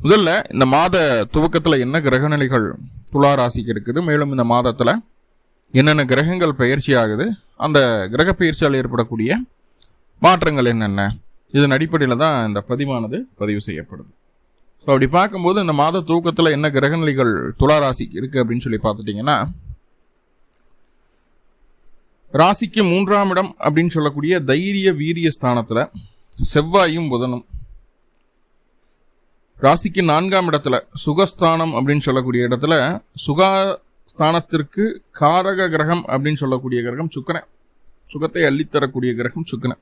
முதல்ல இந்த மாத துவக்கத்தில் என்ன கிரகநிலைகள் துலா ராசிக்கு இருக்குது மேலும் இந்த மாதத்தில் என்னென்ன கிரகங்கள் பயிற்சி ஆகுது அந்த கிரக பயிற்சியால் ஏற்படக்கூடிய மாற்றங்கள் என்னென்ன இதன் அடிப்படையில் தான் இந்த பதிவானது பதிவு செய்யப்படுது. ஸோ அப்படி பார்க்கும்போது இந்த மாத தூக்கத்தில் என்ன கிரகநிலைகள் துலா ராசிக்கு இருக்குது அப்படின்னு சொல்லி பார்த்துட்டிங்கன்னா ராசிக்கு மூன்றாம் இடம் அப்படின்னு சொல்லக்கூடிய தைரிய வீரிய ஸ்தானத்தில் செவ்வாயும் புதனும் ராசிக்கு நான்காம் இடத்துல சுகஸ்தானம் அப்படின்னு சொல்லக்கூடிய இடத்துல சுகாஸ்தானத்திற்கு காரக கிரகம் அப்படின்னு சொல்லக்கூடிய கிரகம் சுக்கரன். சுகத்தை அள்ளித்தரக்கூடிய கிரகம் சுக்கரன்.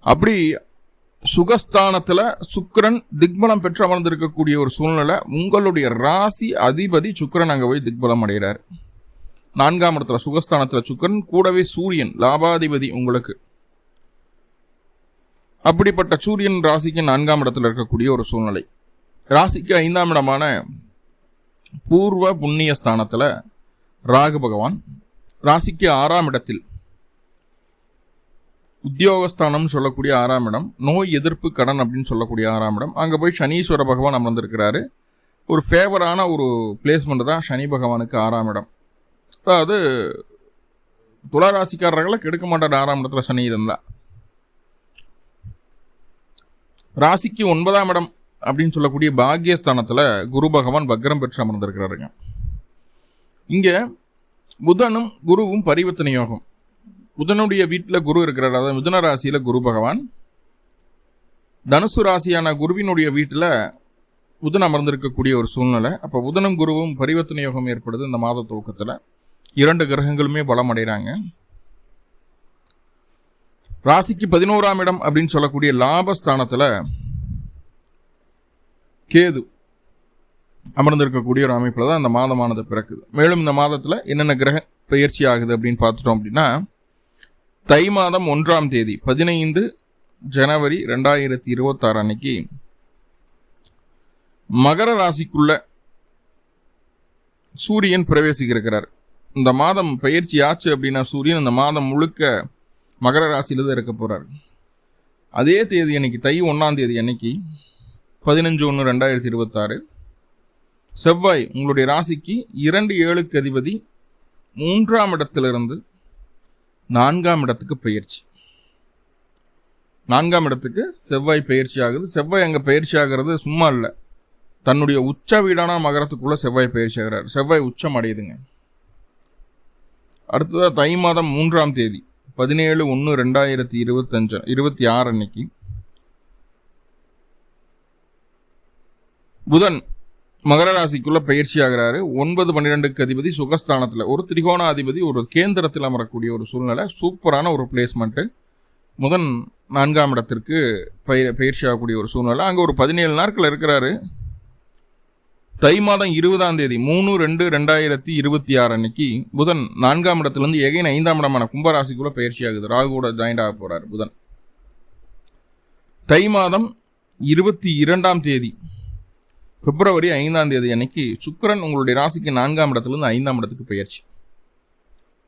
அப்படி சுகஸ்தானத்துல சுக்கரன் திக்பலம் பெற்று அமர்ந்திருக்கக்கூடிய ஒரு சூழ்நிலை உங்களுடைய ராசி அதிபதி சுக்கரன் அங்கே போய் திக்பலம் அடைகிறார். நான்காம் இடத்துல சுகஸ்தானத்தில் சுக்கரன் கூடவே சூரியன் லாபாதிபதி உங்களுக்கு. அப்படிப்பட்ட சூரியன் ராசிக்கு நான்காம் இடத்துல இருக்கக்கூடிய ஒரு சூழ்நிலை. ராசிக்கு ஐந்தாம் இடமான பூர்வ புண்ணிய ஸ்தானத்தில் ராகு பகவான் ராசிக்கு ஆறாம் இடத்தில் உத்தியோகஸ்தானம் சொல்லக்கூடிய ஆறாம் இடம் நோய் எதிர்ப்பு கடன் அப்படின்னு சொல்லக்கூடிய ஆறாம் இடம். அங்கே போய் சனீஸ்வர பகவான் அமர்ந்திருக்கிறாரு. ஒரு ஃபேவரான ஒரு பிளேஸ்மெண்ட் தான் சனி பகவானுக்கு ஆறாம் இடம். அதாவது துளாராசிக்காரர்களை கெடுக்க மாட்டார். ஆறாம் இடத்துல சனி இருந்தால் ராசிக்கு ஒன்பதாம் இடம் அப்படின்னு சொல்லக்கூடிய பாக்கியஸ்தானத்தில் குரு பகவான் வக்ரம் பெற்று அமர்ந்திருக்கிறாருங்க. இங்கே புதனும் குருவும் பரிவர்த்தனை யோகம். புதனுடைய வீட்டில் குரு இருக்கிறார். அதாவது மிதுன ராசியில் குரு பகவான். தனுசு ராசியான குருவினுடைய வீட்டில் புதன் அமர்ந்திருக்கக்கூடிய ஒரு சூழ்நிலை. அப்போ புதனும் குருவும் பரிவர்த்தனை யோகம் ஏற்படுது இந்த மாத துவக்கத்தில். இரண்டு கிரகங்களுமே பலம் அடைகிறாங்க. ராசிக்கு பதினோராம் இடம் அப்படின்னு சொல்லக்கூடிய லாபஸ்தானத்தில் கேது அமர்ந்திருக்கக்கூடிய ஒரு அமைப்பில் தான் அந்த மாதமானது பிறக்குது. மேலும் இந்த மாதத்தில் என்னென்ன கிரக பயிற்சி ஆகுது அப்படின்னு பார்த்துட்டோம் அப்படின்னா தை மாதம் ஒன்றாம் தேதி பதினைந்து ஜனவரி ரெண்டாயிரத்தி இருபத்தாறு அன்னைக்கு மகர ராசிக்குள்ள சூரியன் பிரவேசிக்கிறார் இந்த மாதம் பயிற்சி ஆச்சு அப்படின்னா சூரியன் இந்த மாதம் முழுக்க மகர ராசியில் தான் இருக்க போகிறார் அதே தேதி அன்னைக்கு தை ஒன்றாம் தேதி அன்னைக்கு பதினஞ்சு ஒன்று ரெண்டாயிரத்தி இருபத்தாறு செவ்வாய் உங்களுடைய ராசிக்கு இரண்டு ஏழுக்கு அதிபதி மூன்றாம் இடத்திலிருந்து நான்காம் இடத்துக்கு பயிற்சி. நான்காம் இடத்துக்கு செவ்வாய் பயிற்சி ஆகுது. செவ்வாய் அங்கே பயிற்சி ஆகிறது சும்மா இல்லை. தன்னுடைய உச்ச வீடான மகரத்துக்குள்ளே செவ்வாய் பயிற்சி ஆகிறார். செவ்வாய் உச்சம் அடையுதுங்க. அடுத்ததாக தை மாதம் மூன்றாம் தேதி. பதினேழு ஒன்று ரெண்டாயிரத்தி இருபத்தஞ்சு இருபத்தி ஆறு அன்னைக்கு. புதன் மகர ராசிக்குள்ள பயிற்சி ஆகிறாரு ஒன்பது பன்னிரெண்டுக்கு அதிபதி சுகஸ்தானத்தில். ஒரு திரிகோணாதிபதி ஒரு கேந்திரத்தில் அமரக்கூடிய ஒரு சூழ்நிலை. சூப்பரான ஒரு பிளேஸ்மெண்ட்டு முதன் நான்காம் இடத்திற்கு பயிர் பயிற்சி ஆகக்கூடிய ஒரு சூழ்நிலை. அங்கே ஒரு பதினேழு நாட்கள் இருக்கிறாரு. தை மாதம் இருபதாம் தேதி மூணு ரெண்டு ரெண்டாயிரத்தி இருபத்தி ஆறு அன்னைக்கு புதன் நான்காம் இடத்துலேருந்து எகைன் ஐந்தாம் இடமான கும்பராசிக்குள்ள பயிற்சி ஆகுது ராகு கூட ஜாயிண்ட் ஆக போகிறார் புதன். தை மாதம் இருபத்தி இரண்டாம் தேதி பிப்ரவரி ஐந்தாம் தேதி அன்னைக்கு சுக்கரன் உங்களுடைய ராசிக்கு நான்காம் இடத்துலேருந்து ஐந்தாம் இடத்துக்கு பயிற்சி.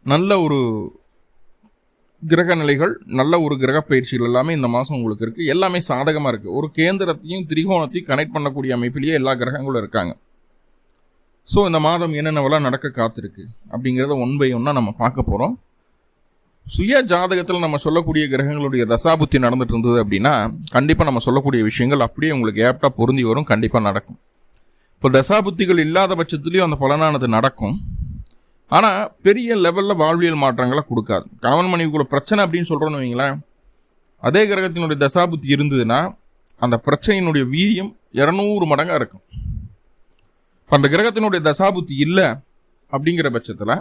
நல்ல ஒரு கிரக நிலைகள் நல்ல ஒரு கிரக பயிற்சிகள் எல்லாமே இந்த மாதம் உங்களுக்கு இருக்குது எல்லாமே சாதகமாக இருக்குது ஒரு கேந்திரத்தையும் திரிகோணத்தையும் கனெக்ட் பண்ணக்கூடிய அமைப்பிலேயே எல்லா கிரகங்களும் இருக்காங்க. ஸோ இந்த மாதம் என்னென்னவெல்லாம் நடக்க காத்திருக்கு அப்படிங்கிறத ஒன் பை ஒன்னாக நம்ம பார்க்க போகிறோம் சுய ஜாதகத்தில் நம்ம சொல்லக்கூடிய கிரகங்களுடைய தசாபுத்தி நடந்துட்டு இருந்தது அப்படின்னா கண்டிப்பாக நம்ம சொல்லக்கூடிய விஷயங்கள் அப்படியே உங்களுக்கு ஏப்டாக பொருந்தி வரும். கண்டிப்பாக நடக்கும். இப்போ தசாபுத்திகள் இல்லாத பட்சத்துலேயும் அந்த பலனானது நடக்கும். ஆனால் பெரிய லெவலில் வாழ்வியல் மாற்றங்களை கொடுக்காது. கணவன் மனைவிக்குள்ள பிரச்சனை அப்படின்னு சொல்கிறோன்னு வைங்களேன் அதே கிரகத்தினுடைய தசாபுத்தி இருந்ததுன்னா அந்த பிரச்சனையினுடைய வீரியம் இரநூறு மடங்காக இருக்கும். இப்போ அந்த கிரகத்தினுடைய தசாபுத்தி இல்லை அப்படிங்கிற பட்சத்தில்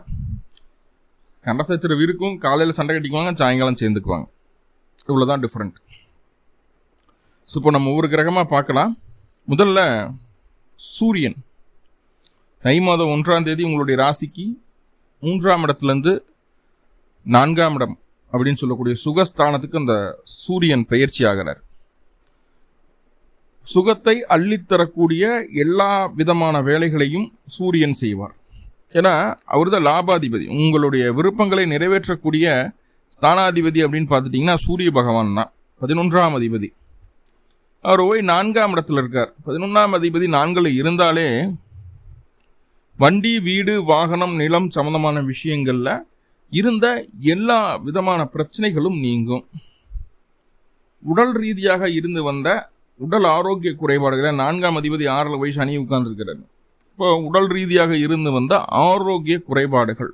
கண்டசச்சரவு இருக்கும் காலையில் சண்டை கட்டிக்குவாங்க சாயங்காலம் சேர்ந்துக்குவாங்க. இவ்வளோதான் டிஃப்ரெண்ட் ஸோ இப்போ நம்ம ஒவ்வொரு கிரகமாக பார்க்கலாம். முதல்ல சூரியன். தை மாதம் ஒன்றாம் தேதி உங்களுடைய ராசிக்கு மூன்றாம் இடத்துலேருந்து நான்காம் இடம் அப்படின்னு சொல்லக்கூடிய சுகஸ்தானத்துக்கு அந்த சூரியன் பயிற்சி ஆகிறார். சுகத்தை அள்ளித்தரக்கூடிய எல்லா விதமான வேலைகளையும் சூரியன் செய்வார். ஏன்னா அவர் தான் லாபாதிபதி. உங்களுடைய விருப்பங்களை நிறைவேற்றக்கூடிய ஸ்தானாதிபதி அப்படின்னு பார்த்துட்டிங்கன்னா சூரிய பகவான் தான். பதினொன்றாம் அதிபதி. அவர் போய் நான்காம் இடத்துல இருக்கார். பதினொன்றாம் அதிபதி நான்கில் இருந்தாலே வண்டி வீடு வாகனம் நிலம் சம்பந்தமான விஷயங்களில் இருந்த எல்லா விதமான பிரச்சனைகளும் நீங்கும். உடல் ரீதியாக இருந்து வந்த உடல் ஆரோக்கிய குறைபாடுகளை நான்காம் அதிபதி ஆறில் வயசு அணி உட்கார்ந்துருக்கிறது இப்போ உடல் ரீதியாக இருந்து வந்த ஆரோக்கிய குறைபாடுகள்.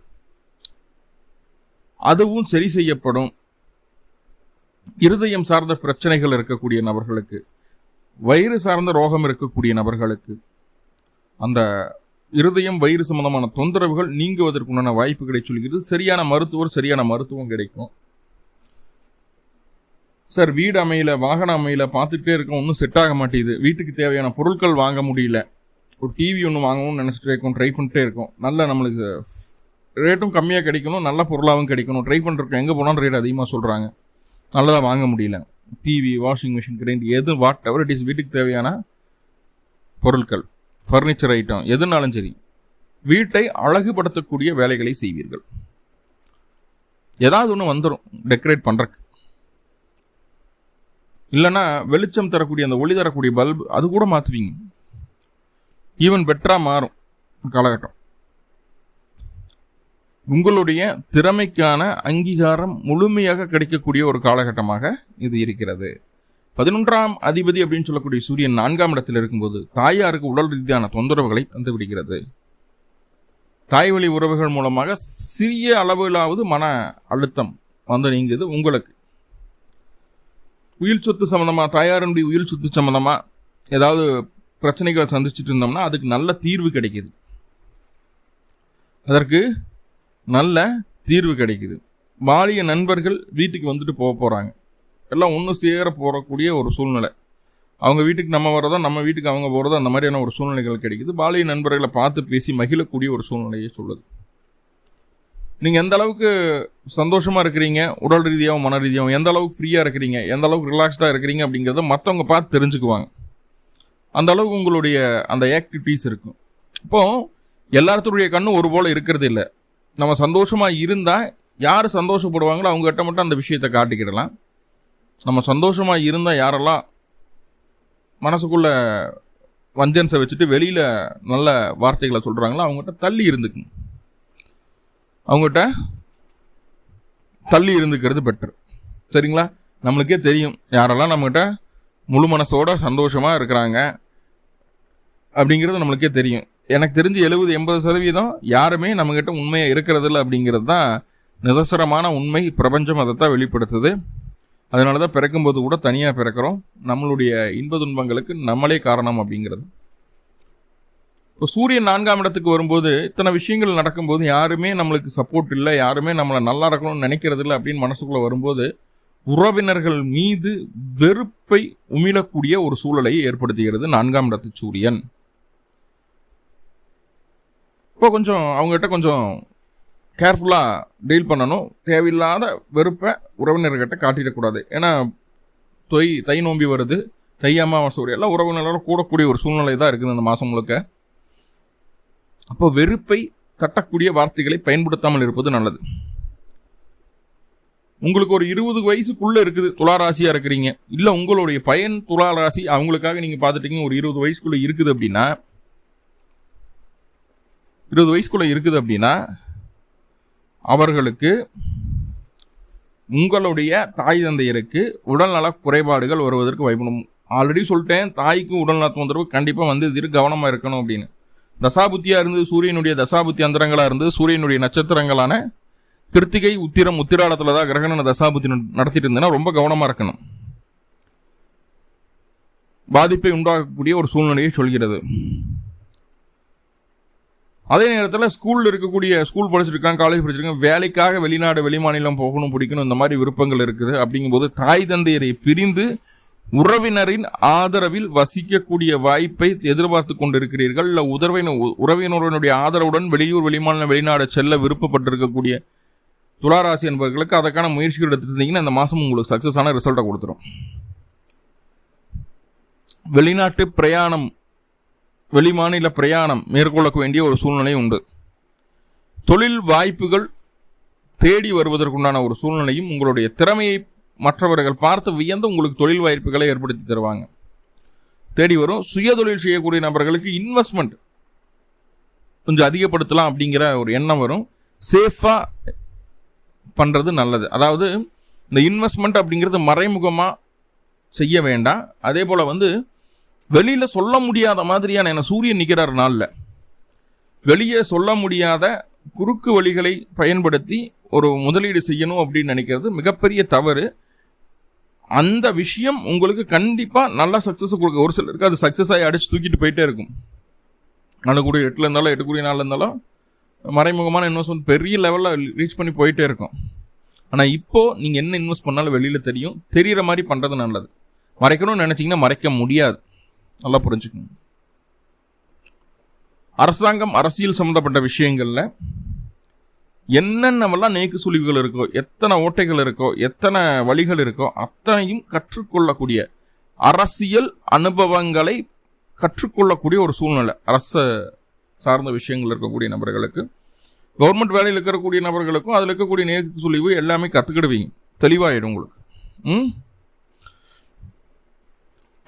அதுவும் சரி செய்யப்படும். இருதயம் சார்ந்த பிரச்சனைகள் இருக்கக்கூடிய நபர்களுக்கு வயிறு சார்ந்த ரோகம் இருக்கக்கூடிய நபர்களுக்கு அந்த இருதயம் வயிறு சம்பந்தமான தொந்தரவுகள் நீங்குவதற்குண்டான வாய்ப்புகளை சொல்கிறது. சரியான மருத்துவர் சரியான மருத்துவம் கிடைக்கும். சார் வீடு அமையல வாகனம் அமையல பார்த்துட்டே இருக்கோம் ஒன்றும் செட் ஆக மாட்டேங்குது. வீட்டுக்கு தேவையான பொருட்கள் வாங்க முடியல. ஒரு டிவி ஒன்று வாங்கணும்னு நினச்சிட்டு இருக்கோம் ட்ரை பண்ணிட்டே இருக்கோம். நல்ல நம்மளுக்கு ரேட்டும் கம்மியாக கிடைக்கணும் நல்ல பொருளாகவும் கிடைக்கணும். ட்ரை பண்ணுறோம் எங்கே போனாலும் ரேட் அதிகமாக சொல்கிறாங்க நல்லதாக வாங்க முடியல. டிவி வாஷிங் மிஷின் கிரைண்ட் எது வாட் எவர் இட் இஸ் வீட்டுக்கு தேவையான பொருட்கள். ஃபர்னிச்சர் ஐட்டம் எதுனாலும் சரி வீட்டை அழகுபடுத்தக்கூடிய வேலைகளை செய்வீர்கள். ஏதாவது ஒன்று வந்துடும் டெக்கரேட் பண்ணுறக்கு இல்லைன்னா வெளிச்சம் தரக்கூடிய அந்த ஒளி தரக்கூடிய பல்பு அது கூட மாற்றுவீங்க ஈவன் பெட்டராக மாறும் காலகட்டம். உங்களுடைய திறமைக்கான அங்கீகாரம் முழுமையாக கிடைக்கக்கூடிய ஒரு காலகட்டமாக இது இருக்கிறது. பதினொன்றாம் அதிபதி அப்படின்னு சொல்லக்கூடிய சூரியன் நான்காம் இடத்தில் இருக்கும்போது தாயாருக்கு உடல் ரீதியான தொந்தரவுகளை தந்து விடுகிறது. தாய் வழி உறவுகள் மூலமாக சிறிய அளவிலாவது மன அழுத்தம் வந்து நீங்குது உங்களுக்கு. உயிர் சொத்து சம்மந்தமாக தாயாருடைய உயிர் சொத்து சம்மந்தமாக ஏதாவது பிரச்சனைகளை சந்திச்சுட்டு இருந்தோம்னா அதுக்கு நல்ல தீர்வு கிடைக்குது. அதற்கு நல்ல தீர்வு கிடைக்குது. வாலிய நண்பர்கள் வீட்டுக்கு வந்துட்டு போக போகிறாங்க எல்லாம் ஒன்று சேர போகக்கூடிய ஒரு சூழ்நிலை. அவங்க வீட்டுக்கு நம்ம வரதோ நம்ம வீட்டுக்கு அவங்க போகிறதோ அந்த மாதிரியான ஒரு சூழ்நிலைகள் கிடைக்குது. பாலிய நண்பர்களை பார்த்து பேசி மகிழக்கூடிய ஒரு சூழ்நிலையை சொல்லுது. நீங்கள் எந்த அளவுக்கு சந்தோஷமாக இருக்கிறீங்க? உடல் ரீதியாகவும் மன ரீதியாகவும் எந்த அளவுக்கு ஃப்ரீயாக இருக்கிறீங்க? எந்த அளவுக்கு ரிலாக்ஸ்டாக இருக்கிறீங்க? அப்படிங்கிறத மற்றவங்க பார்த்து தெரிஞ்சுக்குவாங்க. அந்த அளவுக்கு உங்களுடைய அந்த ஆக்டிவிட்டீஸ் இருக்கும். இப்போது எல்லாத்துடைய கண்ணும் ஒரு போல் இருக்கிறது இல்லை. நம்ம சந்தோஷமாக இருந்தால் யார் சந்தோஷப்படுவாங்களோ அவங்ககிட்ட மட்டும் அந்த விஷயத்தை காட்டிக்கிடலாம். நம்ம சந்தோஷமாக இருந்தால் யாரெல்லாம் மனசுக்குள்ளே வஞ்சன்ஸை வச்சுட்டு வெளியில் நல்ல வார்த்தைகளை சொல்கிறாங்களோ அவங்ககிட்ட தள்ளி இருந்துக்குங்க அவங்ககிட்ட தள்ளி இருந்துக்கிறது பெட்டர் சரிங்களா? நம்மளுக்கே தெரியும். யாரெல்லாம் நம்மகிட்ட முழு மனசோட சந்தோஷமாக இருக்கிறாங்க அப்படிங்கிறது நம்மளுக்கே தெரியும். எனக்கு தெரிஞ்சு எழுபது எண்பது சதவீதம் யாருமே நம்மக்கிட்ட உண்மையாக இருக்கிறதில்ல அப்படிங்கிறது தான் நிதர்சனமான உண்மை. பிரபஞ்சம் அதை தான் வெளிப்படுத்துது. அதனால தான் பிறக்கும்போது கூட தனியாக பிறக்கிறோம். நம்மளுடைய இன்ப துன்பங்களுக்கு நம்மளே காரணம் அப்படிங்கிறது. இப்போ சூரியன் நான்காம் இடத்துக்கு வரும்போது இத்தனை விஷயங்கள் நடக்கும்போது யாருமே நம்மளுக்கு சப்போர்ட் இல்லை யாருமே நம்மளை நல்லா இருக்கணும்னு நினைக்கிறது இல்லை அப்படின்னு மனசுக்குள்ளே வரும்போது உறவினர்கள் மீது வெறுப்பை உமிழக்கூடிய ஒரு சூழலை ஏற்படுத்துகிறது நான்காம் இடத்து சூரியன். இப்போ கொஞ்சம் அவங்ககிட்ட கொஞ்சம் கேர்ஃபுல்லாக டீல் பண்ணணும். தேவையில்லாத வெறுப்பை உறவினர்கிட்ட காட்டிடக்கூடாது. ஏன்னா தொய் தை நோம்பி வருது. தை அமாவாசை எல்லாம் உறவினரோட கூடக்கூடிய ஒரு சூழ்நிலை தான் இருக்குது இந்த மாதம் முழுக்க. அப்போ வெறுப்பை தட்டக்கூடிய வார்த்தைகளை பயன்படுத்தாமல் இருப்பது நல்லது. உங்களுக்கு ஒரு இருபது வயசுக்குள்ளே இருக்குது துளாராசியாக இருக்கிறீங்க. இல்லை உங்களுடைய பயன் துளாராசி அவங்களுக்காக நீங்கள் பார்த்துட்டீங்க ஒரு இருபது வயசுக்குள்ளே இருக்குது அப்படின்னா இருபது வயசுக்குள்ளே இருக்குது அப்படின்னா அவர்களுக்கு உங்களுடைய தாய் தந்தையருக்கு உடல்நல குறைபாடுகள் வருவதற்கு வாய்ப்பு ஆல்ரெடி சொல்லிட்டேன் தாய்க்கு உடல்நல தொந்தரவு கண்டிப்பாக வந்து இது கவனமாக இருக்கணும் அப்படின்னு. தசாபுத்தியாக இருந்து சூரியனுடைய தசாபுத்தி அந்தரங்களாக இருந்து சூரியனுடைய நட்சத்திரங்களான கிருத்திகை உத்திரம் உத்திராடத்தில் தான் கிரகண தசாபுத்தி நடத்திட்டு இருந்தேன்னா ரொம்ப கவனமாக இருக்கணும். பாதிப்பை உண்டாக்கக்கூடிய ஒரு சூழ்நிலையை சொல்கிறது. அதே நேரத்தில் ஸ்கூலில் இருக்கக்கூடிய ஸ்கூல் படிச்சிருக்காங்க காலேஜ் படிச்சிருக்காங்க வேலைக்காக வெளிநாடு வெளிமாநிலம் போகணும் பிடிக்கணும் இந்த மாதிரி விருப்பங்கள் இருக்குது. அப்படிங்கும்போது தாய் தந்தையரை பிரிந்து உறவினரின் ஆதரவில் வசிக்கக்கூடிய வாய்ப்பை எதிர்பார்த்து கொண்டிருக்கிறீர்கள். இல்லை உறவினர் உறவினருடைய ஆதரவுடன் வெளியூர் வெளிமாநில வெளிநாடு செல்ல விருப்பப்பட்டிருக்கக்கூடிய துளாராசி என்பவர்களுக்கு அதற்கான முயற்சிகள் எடுத்துருந்தீங்கன்னா இந்த மாதம் உங்களுக்கு சக்ஸஸான ரிசல்ட்டை கொடுத்துரும். வெளிநாட்டு பிரயாணம் வெளிமாநில பிரயாணம் மேற்கொள்ள வேண்டிய ஒரு சூழ்நிலை உண்டு. தொழில் வாய்ப்புகள் தேடி வருவதற்குண்டான ஒரு சூழ்நிலையும் உங்களுடைய திறமையை மற்றவர்கள் பார்த்து வியந்து உங்களுக்கு தொழில் வாய்ப்புகளை ஏற்படுத்தி தருவாங்க. தேடி வரும் சுய தொழில் செய்யக்கூடிய நபர்களுக்கு இன்வெஸ்ட்மெண்ட் கொஞ்சம் அதிகப்படுத்தலாம் அப்படிங்கிற ஒரு எண்ணம் வரும். சேஃபாக பண்ணுறது நல்லது. அதாவது இந்த இன்வெஸ்ட்மெண்ட் அப்படிங்கிறது மறைமுகமாக செய்ய வேண்டாம். அதே போல் வந்து வெளியில் சொல்ல முடியாத மாதிரியான என்ன சூரியன் நிற்கிறார் நாளில். வெளியே சொல்ல முடியாத குறுக்கு வழிகளை பயன்படுத்தி ஒரு முதலீடு செய்யணும் அப்படின்னு நினைக்கிறது மிகப்பெரிய தவறு. அந்த விஷயம் உங்களுக்கு கண்டிப்பாக நல்லா சக்ஸஸ் கொடுக்க ஒரு சிலருக்கு அது சக்ஸஸ் ஆகி அடிச்சு தூக்கிட்டு போயிட்டே இருக்கும். நாலு எட்டில் இருந்தாலும் எடுக்கக்கூடிய நாளில் இருந்தாலும் மறைமுகமான இன்வெஸ்ட்மெண்ட் பெரிய லெவலில் ரீச் பண்ணி போயிட்டே இருக்கும். ஆனால் இப்போது நீங்கள் என்ன இன்வெஸ்ட் பண்ணாலும் வெளியில் தெரியும். தெரிகிற மாதிரி பண்ணுறது நல்லது. மறைக்கணும்னு நினச்சிங்கன்னா மறைக்க முடியாது. நல்லா புரிஞ்சுக்கணும். அரசாங்கம் அரசியல் சம்மந்தப்பட்ட விஷயங்களில் என்னென்னவெல்லாம் நேக்கு சுழிவுகள் இருக்கோ எத்தனை ஓட்டைகள் இருக்கோ எத்தனை வழிகள் இருக்கோ அத்தனையும் கற்றுக்கொள்ளக்கூடிய அரசியல் அனுபவங்களை கற்றுக்கொள்ளக்கூடிய ஒரு சூழ்நிலை. அரச சார்ந்த விஷயங்கள் இருக்கக்கூடிய நபர்களுக்கு கவர்மெண்ட் வேலையில் இருக்கக்கூடிய நபர்களுக்கும் அதில் இருக்கக்கூடிய நேக்கு சுழிவு எல்லாமே கற்றுக்கிடுவீங்க தெளிவாயிடும் உங்களுக்கு. ம்?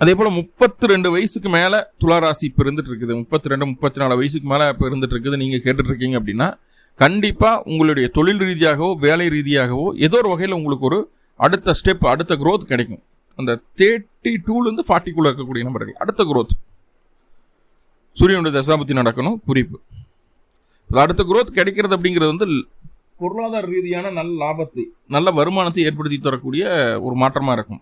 அதே போல் முப்பத்தி ரெண்டு வயசுக்கு மேலே துளாராசி இப்போ இருந்துட்டு இருக்குது முப்பத்தி ரெண்டு முப்பத்தி நாலு வயசுக்கு மேலே இப்போ இருந்துட்டு இருக்குது நீங்கள் கேட்டுட்ருக்கீங்க அப்படின்னா கண்டிப்பாக உங்களுடைய தொழில் ரீதியாகவோ வேலை ரீதியாகவோ ஏதோ ஒரு வகையில் உங்களுக்கு ஒரு அடுத்த ஸ்டெப் அடுத்த க்ரோத் கிடைக்கும். அந்த தேர்ட்டி டூலேருந்து ஃபார்ட்டிக்குள்ளே இருக்கக்கூடிய நம்பர்கள் அடுத்த க்ரோத் சூரியனுடைய தசாபத்தி நடக்கணும் குறிப்பு. அடுத்த க்ரோத் கிடைக்கிறது அப்படிங்கிறது வந்து பொருளாதார ரீதியான நல்ல லாபத்தை நல்ல வருமானத்தை ஏற்படுத்தி தரக்கூடிய ஒரு மாற்றமாக இருக்கும்.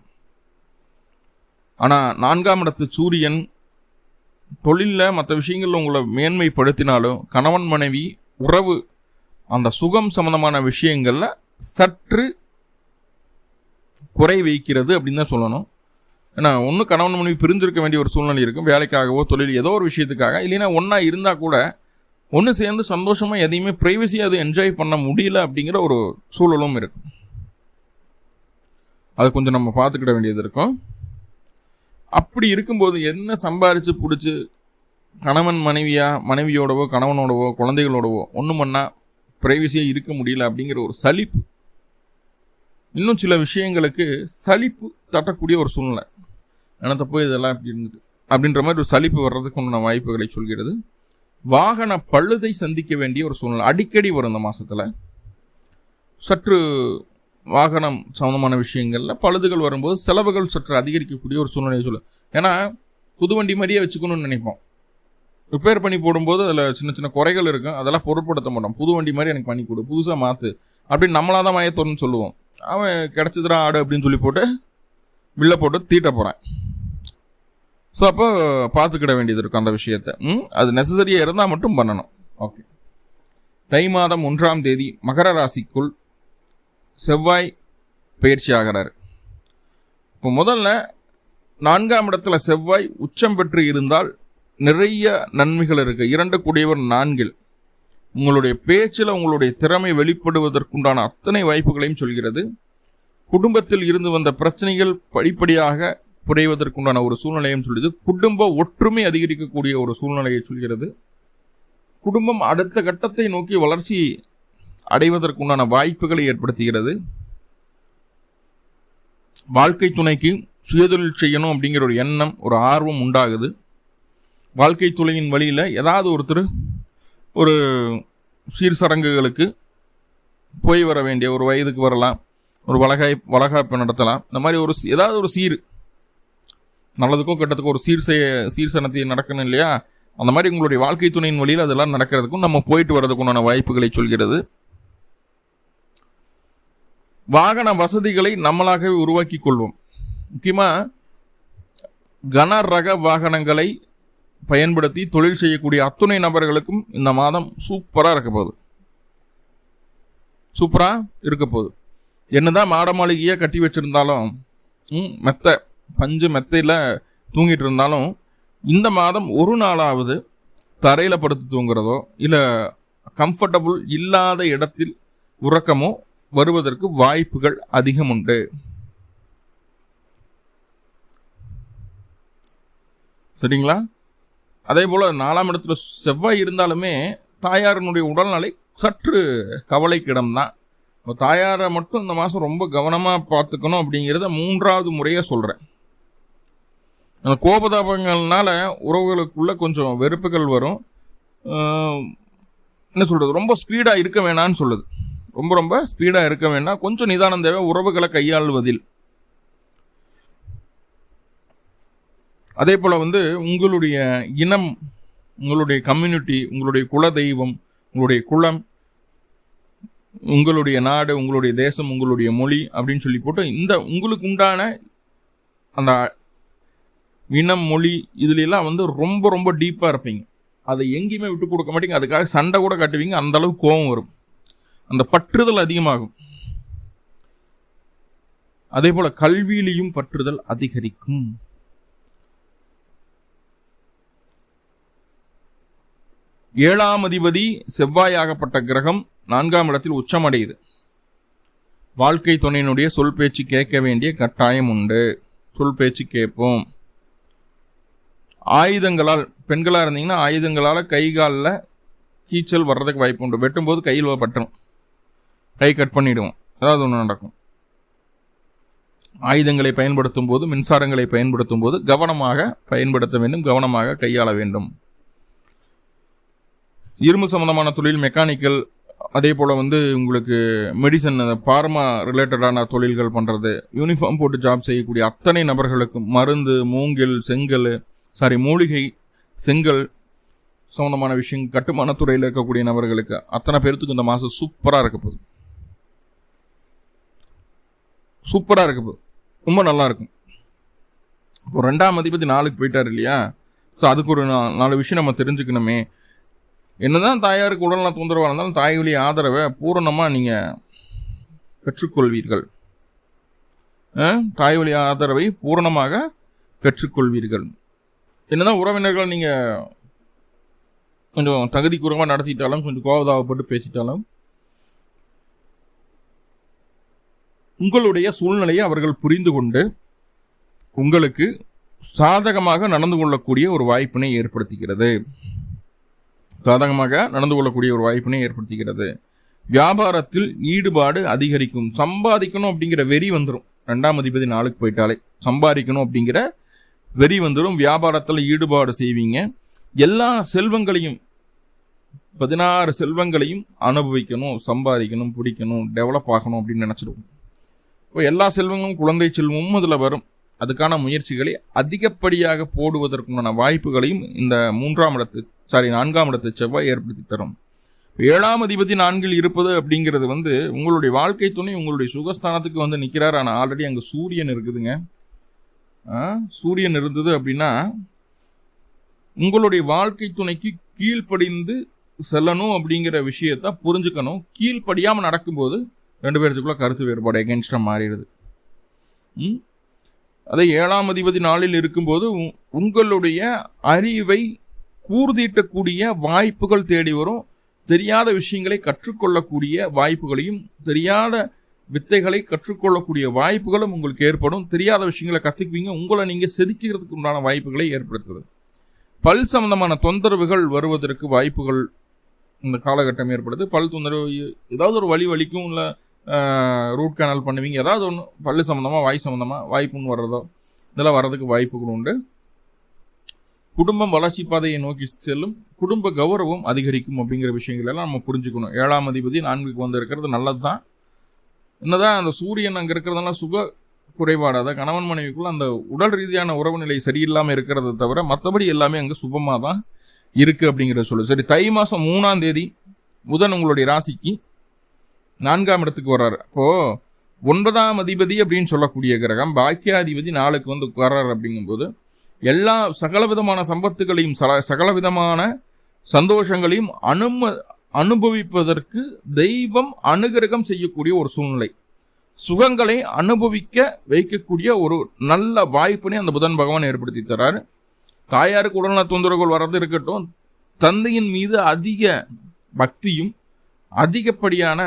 ஆனால் நான்காம் இடத்து சூரியன் தொழிலில் மற்ற விஷயங்களில் உங்களை மேன்மைப்படுத்தினாலும் கணவன் மனைவி உறவு அந்த சுகம் சம்பந்தமான விஷயங்களில் சற்று குறை வைக்கிறது அப்படின்னு தான் சொல்லணும். ஏன்னா ஒன்று கணவன் மனைவி பிரிஞ்சிருக்க வேண்டிய ஒரு சூழ்நிலை இருக்கும். வேலைக்காகவோ தொழில் ஏதோ ஒரு விஷயத்துக்காக. இல்லைன்னா ஒன்றா இருந்தால் கூட ஒன்று சேர்ந்து சந்தோஷமாக எதையுமே ப்ரைவசியாக அது என்ஜாய் பண்ண முடியல அப்படிங்கிற ஒரு சூழலும் இருக்கும். அது கொஞ்சம் நம்ம பார்த்துக்கிட வேண்டியது இருக்கும். அப்படி இருக்கும்போது என்ன சம்பாரித்து பிடிச்சி கணவன் மனைவியாக மனைவியோடவோ கணவனோடவோ குழந்தைகளோடவோ ஒன்றும் பண்ணால் ப்ரைவசியாக இருக்க முடியல அப்படிங்கிற ஒரு சலிப்பு. இன்னும் சில விஷயங்களுக்கு சலிப்பு தட்டக்கூடிய ஒரு சூழ்நிலை. எனக்கு போய் இதெல்லாம் இப்படி இருந்துட்டு? அப்படின்ற மாதிரி ஒரு சலிப்பு வர்றதுக்கு உண்டான வாய்ப்புகளை சொல்கிறது. வாகன பழுதை சந்திக்க வேண்டிய ஒரு சூழ்நிலை. அடிக்கடி வரும் இந்த மாதத்தில் சற்று வாகனம் சம்மந்தமான விஷயங்களில் பழுதுகள் வரும்போது செலவுகள் சற்று அதிகரிக்கக்கூடிய ஒரு சூழ்நிலையை சொல்லும் ஏன்னா புது வண்டி மாதிரியே வச்சுக்கணும்னு நினைப்போம். ரிப்பேர் பண்ணி போடும்போது அதில் சின்ன சின்ன குறைகள் இருக்கும். அதெல்லாம் பொருட்படுத்த மாட்டோம். புது வண்டி மாதிரி எனக்கு பண்ணி கொடு. புதுசாக மாற்று அப்படின்னு நம்மளாக தான் மயத்தோன்னு சொல்லுவோம். அவன் கிடச்சிதுரா ஆடு அப்படின்னு சொல்லி போட்டு வில்ல போட்டு தீட்ட போகிறேன் ஸோ அப்போ பார்த்துக்கிட வேண்டியது இருக்கும் அந்த விஷயத்த. அது நெசசரியாக இருந்தால் மட்டும் பண்ணணும். ஓகே தை மாதம் ஒன்றாம் தேதி மகர ராசிக்குள் செவ்வாய் பயிற்சி ஆகிறார். இப்போ முதல்ல நான்காம் இடத்துல செவ்வாய் உச்சம் பெற்று இருந்தால் நிறைய நன்மைகள் இருக்குது இரண்டு கூடியவர் நான்கில். உங்களுடைய பேச்சில் உங்களுடைய திறமை வெளிப்படுவதற்குண்டான அத்தனை வாய்ப்புகளையும் சொல்கிறது. குடும்பத்தில் இருந்து வந்த பிரச்சனைகள் படிப்படியாக குறைவதற்குண்டான ஒரு சூழ்நிலையும் சொல்லுது குடும்ப ஒற்றுமை அதிகரிக்கக்கூடிய ஒரு சூழ்நிலையை சொல்கிறது. குடும்பம் அடுத்த கட்டத்தை நோக்கி வளர்ச்சி அடைவதற்குண்டான வாய்ப்புகளை ஏற்படுத்துகிறது. வாழ்க்கை துணைக்கு சுயதொழில் செய்யணும் அப்படிங்கிற ஒரு எண்ணம் ஒரு ஆர்வம் உண்டாகுது. வாழ்க்கை துணையின் வழியில் ஏதாவது ஒருத்தர் ஒரு சீர்சடங்குகளுக்கு போய் வர வேண்டிய ஒரு வயதுக்கு வரலாம் ஒரு வளகாய் வளகாப்பு நடத்தலாம். இந்த மாதிரி ஒரு ஏதாவது ஒரு சீர் நல்லதுக்கோ கெட்டதுக்கோ ஒரு சீர் செய்ய சீர்சனத்தை நடக்கணும் இல்லையா? அந்த மாதிரி உங்களுடைய வாழ்க்கை துணையின் வழியில் அதெல்லாம் நடக்கிறதுக்கும் நம்ம போயிட்டு வர்றதுக்குண்டான வாய்ப்புகளை சொல்கிறது. வாகன வசதிகளை நம்மளாகவே உருவாக்கி கொள்வோம். முக்கியமாக கன ரக வாகனங்களை பயன்படுத்தி தொழில் செய்யக்கூடிய அத்துணை நபர்களுக்கும் இந்த மாதம் சூப்பராக இருக்க போகுது. சூப்பராக இருக்க போகுது. என்னதான் மாட மாளிகையாக கட்டி வச்சிருந்தாலும் மெத்த பஞ்சு மெத்தையில் தூங்கிட்டு இருந்தாலும் இந்த மாதம் ஒரு நாளாவது தரையில் படுத்து தூங்குறதோ இல்லை கம்ஃபர்டபுள் இல்லாத இடத்தில் உறக்கமோ வருவதற்கு வாய்ப்புகள் அதிகம் உண்டு சரிங்களா? அதே போல் நாலாம் இடத்துல செவ்வாய் இருந்தாலுமே தாயாரினுடைய உடல்நிலை சற்று கவலைக்கிடம்தான் இப்போ தாயாரை மட்டும் இந்த மாதம் ரொம்ப கவனமாக பார்த்துக்கணும் அப்படிங்கிறத மூன்றாவது முறையாக சொல்கிறேன் அந்த கோபதாபங்கள்னால உறவுகளுக்குள்ள கொஞ்சம் வெறுப்புகள் வரும். என்ன சொல்கிறது ரொம்ப ஸ்பீடாக இருக்க வேணான்னு சொல்லுது. ரொம்ப ரொம்ப ஸ்பீடாக இருக்க வேண்டாம். கொஞ்சம் நிதானம் தேவை. உறவுகளை கையாளுவதில். அதே போல் வந்து உங்களுடைய இனம் உங்களுடைய கம்யூனிட்டி உங்களுடைய குல தெய்வம் உங்களுடைய குளம் உங்களுடைய நாடு உங்களுடைய தேசம் உங்களுடைய மொழி அப்படின்னு சொல்லி போட்டு இந்த உங்களுக்கு உண்டான அந்த இனம் மொழி இதுலெல்லாம் வந்து ரொம்ப ரொம்ப டீப்பாக இருப்பீங்க. அதை எங்கேயுமே விட்டு கொடுக்க மாட்டீங்க. அதுக்காக சண்டை கூட கட்டுவீங்க. அந்தளவுக்கு கோவம் கோபம் வரும். அந்த பற்றுதல் அதிகமாகும். அதே போல கல்வியிலையும் பற்றுதல் அதிகரிக்கும். ஏழாம் அதிபதி செவ்வாயாகப்பட்ட கிரகம் நான்காம் இடத்தில் உச்சமடையுது. வாழ்க்கை துணையினுடைய சொல் பேச்சு கேட்க வேண்டிய கட்டாயம் உண்டு. சொல் பேச்சு கேட்போம். ஆயுதங்களால் பெண்களாக இருந்தீங்கன்னா ஆயுதங்களால் கை காலில் கீச்சல் வர்றதுக்கு வாய்ப்பு உண்டு. வெட்டும்போது கையில் பட்டுரும். கை கட் பண்ணிவிடுவோம் ஏதாவது ஒன்று நடக்கும். ஆயுதங்களை பயன்படுத்தும் போது மின்சாரங்களை பயன்படுத்தும் போது கவனமாக பயன்படுத்த வேண்டும் கவனமாக கையாள வேண்டும். இரும்பு சம்பந்தமான தொழில் மெக்கானிக்கல் அதே போல் வந்து உங்களுக்கு மெடிசன் பார்மா ரிலேட்டடான தொழில்கள் பண்ணுறது யூனிஃபார்ம் போட்டு ஜாப் செய்யக்கூடிய அத்தனை நபர்களுக்கும் மருந்து மூங்கில் செங்கல் சாரி மூலிகை செங்கல் சம்மந்தமான விஷயம் கட்டுமானத்துறையில் இருக்கக்கூடிய நபர்களுக்கு அத்தனை பேர்த்துக்கு இந்த மாதம் சூப்பராக இருக்க போகுது. சூப்பராக இருக்குது ரொம்ப நல்லா இருக்கும். இப்போ ரெண்டாம் அதிபதி நாளுக்கு போயிட்டார் இல்லையா? ஸோ அதுக்கு ஒரு நாலு விஷயம் நம்ம தெரிஞ்சுக்கணுமே. என்னதான் தாயாருக்கு உடல்நல தொந்தரவாக இருந்தாலும் தாய் வழி ஆதரவை பூரணமாக நீங்கள் பெற்றுக்கொள்வீர்கள். தாய் வழி ஆதரவை பூரணமாக பெற்றுக்கொள்வீர்கள். என்னதான் உறவினர்கள் நீங்கள் கொஞ்சம் தகுதி குறைவாக நடத்திட்டாலும் கொஞ்சம் கோவதாவப்பட்டு பேசிட்டாலும் உங்களுடைய சூழ்நிலையை அவர்கள் புரிந்து கொண்டு உங்களுக்கு சாதகமாக நடந்து கொள்ளக்கூடிய ஒரு வாய்ப்பினை ஏற்படுத்துகிறது. சாதகமாக நடந்து கொள்ளக்கூடிய ஒரு வாய்ப்பினை ஏற்படுத்துகிறது. வியாபாரத்தில் ஈடுபாடு அதிகரிக்கும். சம்பாதிக்கணும் அப்படிங்கிற வெறி வந்துடும் ரெண்டாம் அதிபதி நாளுக்கு போயிட்டாலே சம்பாதிக்கணும் அப்படிங்கிற வெறி வந்துடும் வியாபாரத்தில் ஈடுபாடு செய்வீங்க. எல்லா செல்வங்களையும் பதினாறு செல்வங்களையும் அனுபவிக்கணும் சம்பாதிக்கணும் பிடிக்கணும் டெவலப் ஆகணும் அப்படின்னு நினச்சிடுவோம் இப்போ எல்லா செல்வங்களும் குழந்தை செல்வமும் அதில் வரும். அதுக்கான முயற்சிகளை அதிகப்படியாக போடுவதற்குண்டான வாய்ப்புகளையும் இந்த மூன்றாம் இடத்து சாரி நான்காம் இடத்து செவ்வாய் ஏற்படுத்தி தரும். ஏழாம் அதிபதி நான்கில் இருப்பது அப்படிங்கிறது வந்து உங்களுடைய வாழ்க்கை துணை உங்களுடைய சுகஸ்தானத்துக்கு வந்து நிற்கிறார் ஆனால் ஆல்ரெடி அங்கே சூரியன் இருக்குதுங்க. சூரியன் இருந்தது அப்படின்னா உங்களுடைய வாழ்க்கை துணைக்கு கீழ்ப்படிந்து செல்லணும் அப்படிங்கிற விஷயத்த புரிஞ்சுக்கணும். கீழ்ப்படியாமல் நடக்கும்போது ரெண்டு பேர்த்துக்குள்ளே கருத்து வேறுபாடு எகென்ஸ்டாக மாறிடுது. அதை அதே ஏழாம் அதிபதி நாளில் இருக்கும்போது உ- உங்களுடைய அறிவை கூர்தீட்டக்கூடிய வாய்ப்புகள் தேடி வரும். தெரியாத விஷயங்களை கற்றுக்கொள்ளக்கூடிய வாய்ப்புகளையும் தெரியாத வித்தைகளை கற்றுக்கொள்ளக்கூடிய வாய்ப்புகளும் உங்களுக்கு ஏற்படும். தெரியாத விஷயங்களை கற்றுக்குவீங்க. உங்களை நீங்கள் செதுக்கிறதுக்கு உண்டான வாய்ப்புகளை ஏற்படுத்துது. பல் சம்பந்தமான தொந்தரவுகள் வருவதற்கு வாய்ப்புகள் இந்த காலகட்டம் ஏற்படுது. பல் தொந்தரவு ஏதாவது ஒரு வழி வலிக்கும் இல்லை ரூட் கேனல் பண்ணுவீங்க. ஏதாவது ஒன்று பல்லு சம்மந்தமாக வாய் சம்மந்தமாக வாய்ப்புன்னு வர்றதோ இதெல்லாம் வர்றதுக்கு வாய்ப்புகள் உண்டு. குடும்பம் வளர்ச்சி பாதையை நோக்கி செல்லும் குடும்ப கௌரவம் அதிகரிக்கும் அப்படிங்கிற விஷயங்களெல்லாம் நம்ம புரிஞ்சுக்கணும். ஏழாம் அதிபதி நான்குக்கு வந்து இருக்கிறது நல்லது தான் என்னதான் அந்த சூரியன் அங்கே இருக்கிறதெல்லாம் சுக குறைபாடாக தான் கணவன் மனைவிக்குள்ள அந்த உடல் ரீதியான உறவு நிலை சரியில்லாமல் இருக்கிறத தவிர மற்றபடி எல்லாமே அங்கே சுபமாக தான் இருக்குது அப்படிங்கிறத சொல்லு சரி தை மாதம் மூணாம் தேதி புதன் உங்களுடைய ராசிக்கு நான்காம் இடத்துக்கு வர்றாரு. அப்போ ஒன்பதாம் அதிபதி அப்படின்னு சொல்லக்கூடிய கிரகம் பாக்கியாதிபதி நாளுக்கு வந்து வர்றாரு அப்படிங்கும்போது எல்லா சகல விதமான சம்பத்துகளையும் சல சகல விதமான சந்தோஷங்களையும் அனும அனுபவிப்பதற்கு தெய்வம் அனுகிரகம் செய்யக்கூடிய ஒரு சூழ்நிலை. சுகங்களை அனுபவிக்க வைக்கக்கூடிய ஒரு நல்ல வாய்ப்பினை அந்த புதன் பகவான் ஏற்படுத்தி தராரு. தாயாருக்கு உடல்நல தொந்தரவுகள் வர்றது இருக்கட்டும் தந்தையின் மீது அதிக பக்தியும் அதிகப்படியான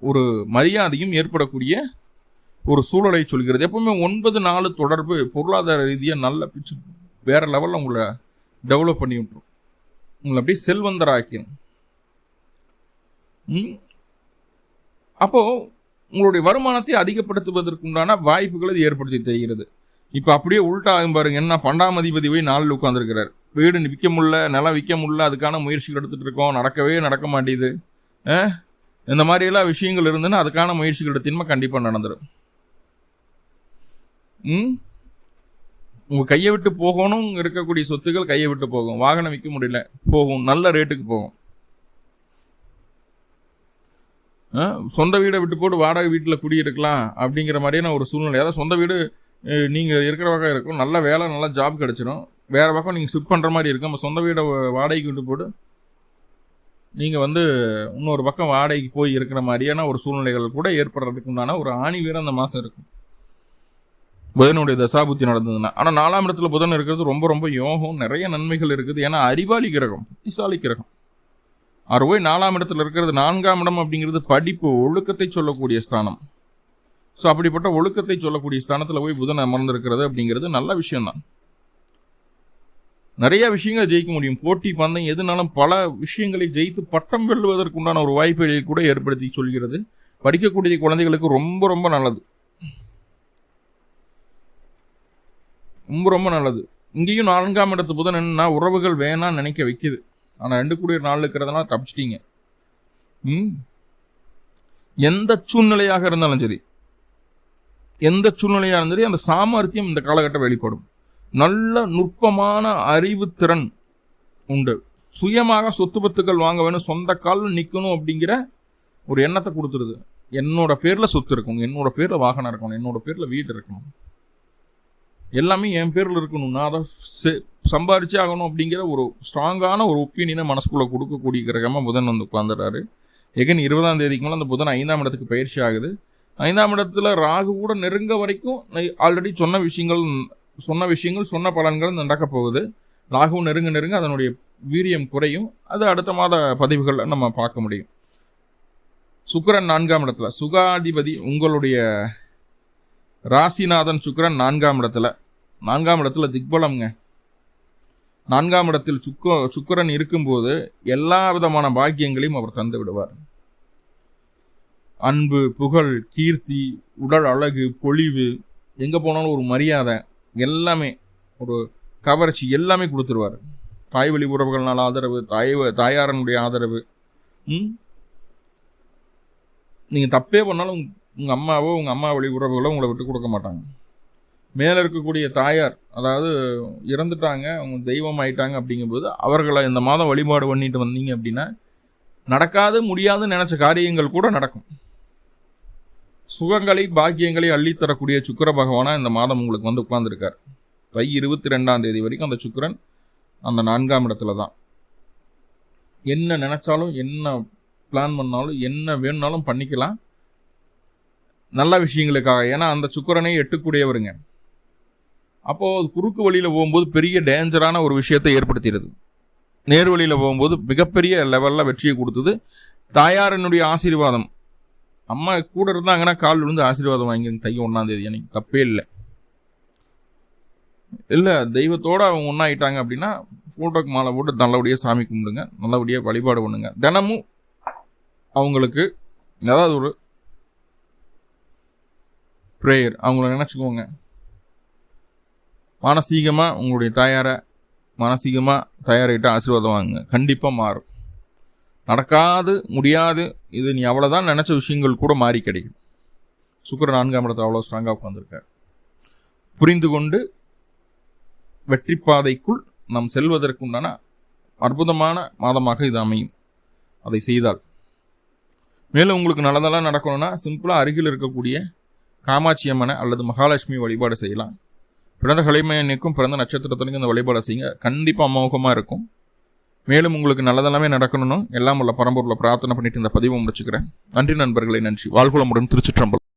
ஒரு மரியாதையும் ஏற்படக்கூடிய ஒரு சூழலை சொல்கிறது. எப்பவுமே ஒன்பது நாலு தொடர்பு பொருளாதார ரீதியாக நல்ல பிச்சு வேறு லெவலில் உங்களை டெவலப் பண்ணி விட்டுரும். உங்களை அப்படியே செல்வந்தராக்கணும் ம்? உங்களுடைய வருமானத்தை அதிகப்படுத்துவதற்குண்டான வாய்ப்புகளை இது ஏற்படுத்தி தருகிறது. இப்போ அப்படியே உள்டா ஆகும் பாருங்க. என்ன பண்டாம் அதிபதி போய் நாளில் உட்காந்துருக்கிறார் வீடு விற்க முடில நிலம் விற்க முடில அதுக்கான முயற்சிகள் எடுத்துகிட்டு இருக்கோம். நடக்கவே நடக்க மாட்டேங்குது. இந்த மாதிரியெல்லாம் விஷயங்கள் இருந்துன்னா அதுக்கான முயற்சிகள் எடுத்தீங்கன்னா கண்டிப்பாக நடந்துடும் ம்? கையை விட்டு போகணும் இருக்கக்கூடிய சொத்துக்கள் கையை விட்டு போகும். வாகனம் விற்க முடியல போகும். நல்ல ரேட்டுக்கு போகும். ஆ, சொந்த வீடை விட்டு போட்டு வாடகை வீட்டில் குடியிருக்கலாம் அப்படிங்கிற மாதிரியான ஒரு சூழ்நிலை. அதாவது சொந்த வீடு நீங்கள் இருக்கிற பக்கம் இருக்கும். நல்ல வேலை நல்லா ஜாப் கிடச்சிடும் வேறு பக்கம் நீங்கள் ஷிஃப்ட் பண்ணுற மாதிரி இருக்கும். நம்ம சொந்த வீடை வாடகைக்கு விட்டு போட்டு நீங்கள் வந்து இன்னொரு பக்கம் வாடகைக்கு போய் இருக்கிற மாதிரியான ஒரு சூழ்நிலைகள் கூட ஏற்படுறதுக்கு உண்டான ஒரு ஆணி வீரம் அந்த மாதம் இருக்கும். புதனுடைய தசாபுத்தி நடந்ததுன்னா. ஆனால் நாலாம் இடத்துல புதன் இருக்கிறது ரொம்ப ரொம்ப யோகம் நிறைய நன்மைகள் இருக்குது. ஏன்னா அறிவாளி கிரகம் புத்திசாலி கிரகம். அவர் போய் நாலாம் இடத்துல இருக்கிறது நான்காம் இடம் அப்படிங்கிறது படிப்பு ஒழுக்கத்தை சொல்லக்கூடிய ஸ்தானம். ஸோ அப்படிப்பட்ட ஒழுக்கத்தை சொல்லக்கூடிய ஸ்தானத்தில் போய் புதன் அமர்ந்திருக்கிறது அப்படிங்கிறது நல்ல விஷயம்தான். நிறைய விஷயங்களை ஜெயிக்க முடியும். போட்டி பந்தயம் எதுனாலும் பல விஷயங்களை ஜெயித்து பட்டம் வெல்லுவதற்குண்டான ஒரு வாய்ப்புகளை கூட ஏற்படுத்தி சொல்கிறது. படிக்கக்கூடிய குழந்தைகளுக்கு ரொம்ப ரொம்ப நல்லது. ரொம்ப ரொம்ப நல்லது. இங்கேயும் நான்காம் இடத்து புதன் என்னன்னா உறவுகள் வேணாம்னு நினைக்க வைக்கிது. ஆனால் ரெண்டு கூடிய நாள் இருக்கிறதுனால தப்பிச்சிட்டிங்க. ம்? எந்த சூழ்நிலையாக இருந்தாலும் சரி எந்த சூழ்நிலையாக இருந்தாலும் சரி அந்த சாமர்த்தியம் இந்த காலகட்டம் வெளிப்படும். நல்ல நுட்பமான அறிவுத்திறன் உண்டு. சுயமாக சொத்து பத்துக்கள் வாங்க வேணும் சொந்த காலில் நிற்கணும் அப்படிங்கிற ஒரு எண்ணத்தை கொடுத்துருது. என்னோட பேரில் சொத்து இருக்கணும் என்னோட பேரில் வாகனம் இருக்கணும் என்னோட பேரில் வீடு இருக்கணும். எல்லாமே என் பேரில் இருக்கணும். நான் அதை செ- சம்பாரிச்சே ஆகணும் அப்படிங்கிற ஒரு ஸ்ட்ராங்கான ஒரு ஒப்பீனியனை மனசுக்குள்ளே கொடுக்கக்கூடிய கிரகமாக புதன் வந்து உட்காந்துறாரு எகன் இருபதாம் தேதிக்கு மேலே அந்த புதன் ஐந்தாம் இடத்துக்கு பயிற்சி ஆகுது. ஐந்தாம் இடத்துல ராகு கூட நெருங்க வரைக்கும் ஆல்ரெடி சொன்ன விஷயங்கள் சொன்ன விஷயங்கள் சொன்ன பலன்கள் நடக்கப் போகுது. ராகு நெருங்க நெருங்க அதனுடைய வீரியம் குறையும். அது அடுத்த மாத பதிவுகளில் நம்ம பார்க்க முடியும். சுக்கிரன் நான்காம் இடத்துல. சுகாதிபதி உங்களுடைய ராசிநாதன் சுக்கிரன் நான்காம் இடத்துல. நான்காம் இடத்துல திக்பலம்ங்க. நான்காம் இடத்தில் சுக்க சுக்கிரன் இருக்கும்போது எல்லா விதமான பாக்கியங்களையும் அவர் தந்து விடுவார். அன்பு புகழ் கீர்த்தி உடல் அழகு பொழிவு எங்கே போனாலும் ஒரு மரியாதை எல்லாமே ஒரு கவர்ச்சி எல்லாமே கொடுத்துருவார். தாய் வழி உறவுகள்னால ஆதரவு தாய் தாயாரனுடைய ஆதரவு. ம்? நீங்கள் தப்பே பண்ணாலும் உங்கள் அம்மாவோ உங்கள் அம்மா வழி உறவுகளோ உங்களை விட்டு கொடுக்க மாட்டாங்க. மேலே இருக்கக்கூடிய தாயார் அதாவது இறந்துட்டாங்க அவங்க தெய்வம் ஆயிட்டாங்க அப்படிங்கும்போது அவர்களை இந்த மாதம் வழிபாடு பண்ணிட்டு வந்தீங்க அப்படின்னா நடக்காது முடியாதுன்னு நினச்ச காரியங்கள் கூட நடக்கும். சுகங்களை பாக்கியங்களை அள்ளித்தரக்கூடிய சுக்கிர பகவானாக இந்த மாதம் உங்களுக்கு வந்து உட்கார்ந்துருக்கார். தை இருபத்தி ரெண்டாம் தேதி வரைக்கும் அந்த சுக்கிரன் அந்த நான்காம் இடத்துல தான். என்ன நினச்சாலும் என்ன பிளான் பண்ணாலும் என்ன வேணும்னாலும் பண்ணிக்கலாம். நல்ல விஷயங்களுக்காக. ஏன்னா அந்த சுக்கரனை எட்டுக்கூடியவருங்க. அப்போது குறுக்கு வழியில் போகும்போது பெரிய டேஞ்சரான ஒரு விஷயத்தை ஏற்படுத்திடுது. நேர் வழியில் போகும்போது மிகப்பெரிய லெவலில் வெற்றியை கொடுத்தது. தாயாரினுடைய ஆசீர்வாதம். அம்மா கூட இருந்தாங்கன்னா கால் விழுந்து ஆசீர்வாதம் வாங்கிருங்க தை ஒன்றாந்தேதி எனக்கு தப்பே இல்லை. இல்லை தெய்வத்தோடு அவங்க ஒன்றாயிட்டாங்க அப்படின்னா ஃபோட்டோக்கு மாலை போட்டு நல்லபடியாக சாமி கும்பிடுங்க. நல்லபடியாக வழிபாடு பண்ணுங்க. தினமும் அவங்களுக்கு ஏதாவது ஒரு ப்ரேயர் அவங்கள நினச்சிக்கோங்க. மானசீகமாக உங்களுடைய தாயாரை மானசீகமாக தயாரிகிட்ட ஆசீர்வாதம் வாங்குங்க. கண்டிப்பாக மாறும். நடக்காது முடியாது. இது நீ அவ்வளோதான் நினச்ச விஷயங்கள் கூட மாறி கிடைக்கும். சுக்கிர நான்காம் இடத்துல அவ்வளோ ஸ்ட்ராங்காக உட்காந்துருக்கார் புரிந்து கொண்டு வெற்றி பாதைக்குள் நாம் செல்வதற்குண்டான அற்புதமான மாதமாக இது அமையும். அதை செய்தால். மேலும் உங்களுக்கு நல்லதெல்லாம் நடக்கணும்னா சிம்பிளாக அருகில் இருக்கக்கூடிய காமாட்சி அம்மனை அல்லது மகாலட்சுமி வழிபாடு செய்யலாம். பிறந்த கலைமையனுக்கும் பிறந்த நட்சத்திரத்தினுக்கும் இந்த வழிபாடு செய்யுங்க. கண்டிப்பாக அமோகமாக இருக்கும். மேலும் உங்களுக்கு நல்லதெல்லாமே நடக்கணும் எல்லாம் உள்ள பரம்பூரில் பிரார்த்தனை பண்ணிட்டு இந்த பதிவை முடிச்சுக்கிறேன். நன்றி நண்பர்களை நன்றி. வாழ்குளமுடன் திருச்சிற்றம்பலம்.